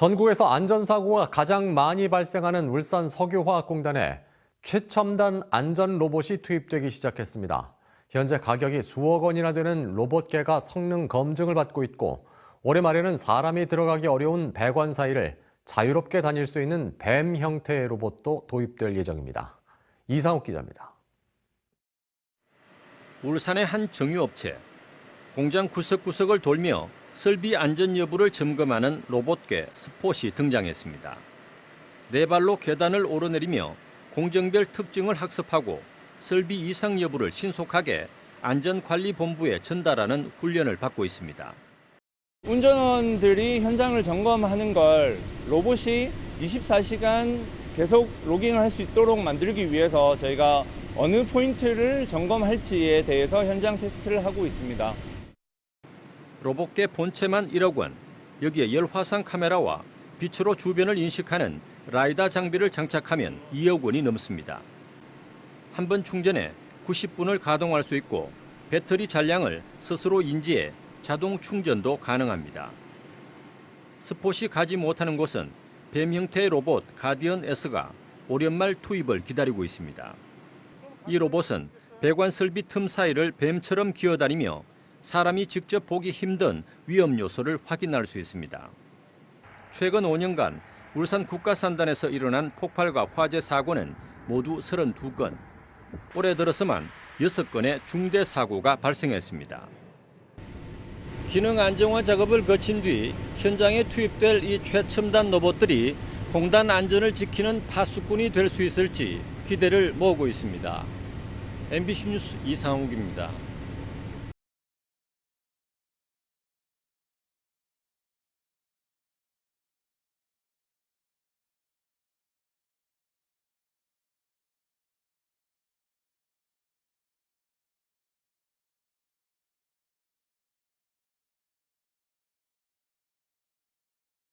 전국에서 안전사고가 가장 많이 발생하는 울산 석유화학공단에 최첨단 안전 로봇이 투입되기 시작했습니다. 현재 가격이 수억 원이나 되는 로봇계가 성능 검증을 받고 있고 올해 말에는 사람이 들어가기 어려운 배관 사이를 자유롭게 다닐 수 있는 뱀 형태의 로봇도 도입될 예정입니다. 이상욱 기자입니다. 울산의 한 정유업체. 공장 구석구석을 돌며 설비 안전 여부를 점검하는 로봇계 스폿이 등장했습니다. 네 발로 계단을 오르내리며 공정별 특징을 학습하고 설비 이상 여부를 신속하게 안전관리본부에 전달하는 훈련을 받고 있습니다. 운전원들이 현장을 점검하는 걸 로봇이 24시간 계속 로깅을 할 수 있도록 만들기 위해서 저희가 어느 포인트를 점검할지에 대해서 현장 테스트를 하고 있습니다. 로봇계 본체만 1억 원, 여기에 열화상 카메라와 빛으로 주변을 인식하는 라이다 장비를 장착하면 2억 원이 넘습니다. 한 번 충전에 90분을 가동할 수 있고 배터리 잔량을 스스로 인지해 자동 충전도 가능합니다. 스폿이 가지 못하는 곳은 뱀 형태의 로봇 가디언 S가 올연말 투입을 기다리고 있습니다. 이 로봇은 배관 설비 틈 사이를 뱀처럼 기어다니며 사람이 직접 보기 힘든 위험 요소를 확인할 수 있습니다. 최근 5년간 울산 국가산단에서 일어난 폭발과 화재 사고는 모두 32건. 올해 들어서만 6건의 중대 사고가 발생했습니다. 기능 안정화 작업을 거친 뒤 현장에 투입될 이 최첨단 로봇들이 공단 안전을 지키는 파수꾼이 될 수 있을지 기대를 모으고 있습니다. MBC 뉴스 이상욱입니다.